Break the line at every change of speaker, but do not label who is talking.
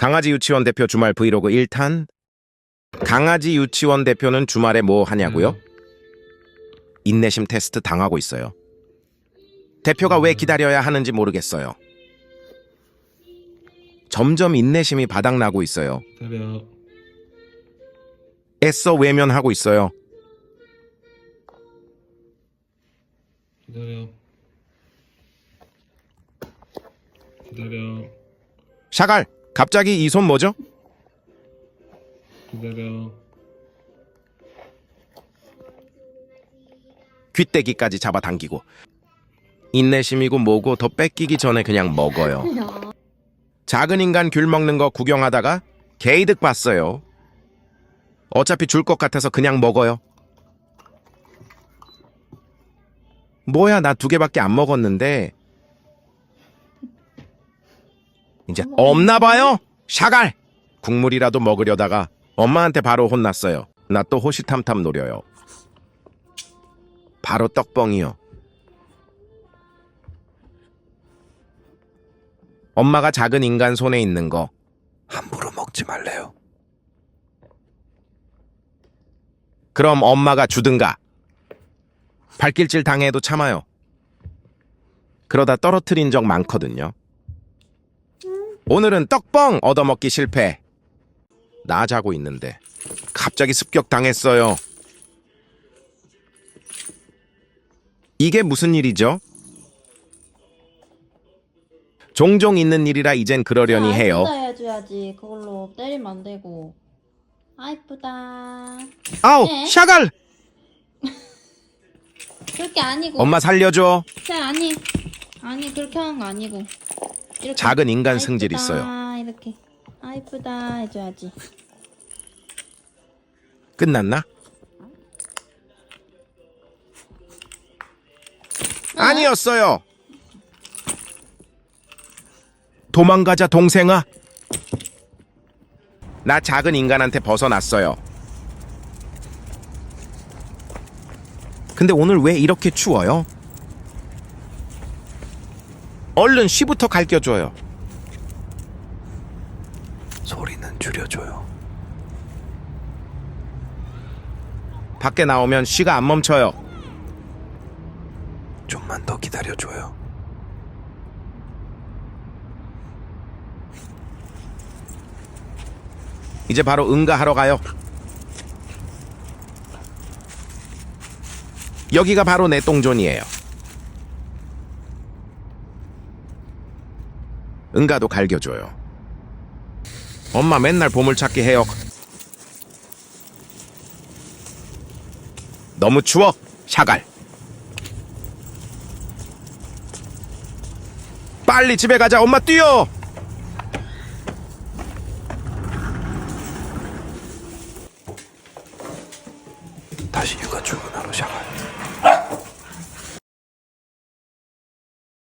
강아지 유치원 대표 주말 브이로그 1탄. 강아지 유치원 대표는 주말에 뭐 하냐고요? 인내심 테스트 당하고 있어요. 대표가 왜 기다려야 하는지 모르겠어요. 점점 인내심이 바닥나고 있어요. 애써 외면하고 있어요.
기다려. 기다려.
샤갈, 갑자기 이 손 뭐죠?
기다려.
귀때기까지 잡아당기고 인내심이고 뭐고 더 뺏기기 전에 그냥 먹어요. 작은 인간 귤 먹는 거 구경하다가 개이득 봤어요. 어차피 줄 것 같아서 그냥 먹어요. 뭐야 나 두 개밖에 안 먹었는데 이제 없나 봐요. 샤갈 국물이라도 먹으려다가 엄마한테 바로 혼났어요. 나 또 호시탐탐 노려요. 바로 떡뻥이요. 엄마가 작은 인간 손에 있는 거 함부로 먹지 말래요. 그럼 엄마가 주든가. 발길질 당해도 참아요. 그러다 떨어뜨린 적 많거든요. 오늘은 떡뻥 얻어먹기 실패. 나 자고 있는데 갑자기 습격 당했어요. 이게 무슨 일이죠? 종종 있는 일이라 이젠 그러려니 해요.
아, 이쁘다 해줘야지. 그걸로 때리면 안 되고. 아 이쁘다.
아우,
네.
샤갈!
그렇게 아니고.
엄마 살려줘.
자 아니. 아니 그렇게 하는 거 아니고. 이렇게.
작은 인간
아, 이쁘다,
있어요.
이렇게. 아 이쁘다 해줘야지.
끝났나? 아니었어요. 도망가자 동생아. 나 작은 인간한테 벗어났어요. 근데 오늘 왜 이렇게 추워요? 얼른 쉬부터 갈겨줘요. 소리는 줄여줘요. 밖에 나오면 쉬가 안 멈춰요. 좀만 더 기다려줘요. 이제 바로 응가하러 가요. 여기가 바로 내 똥존이에요. 응가도 갈겨줘요. 엄마 맨날 보물찾기 해요. 너무 추워. 샤갈. 빨리 집에 가자. 엄마 뛰어. 다시 육아 출근하러 샤갈.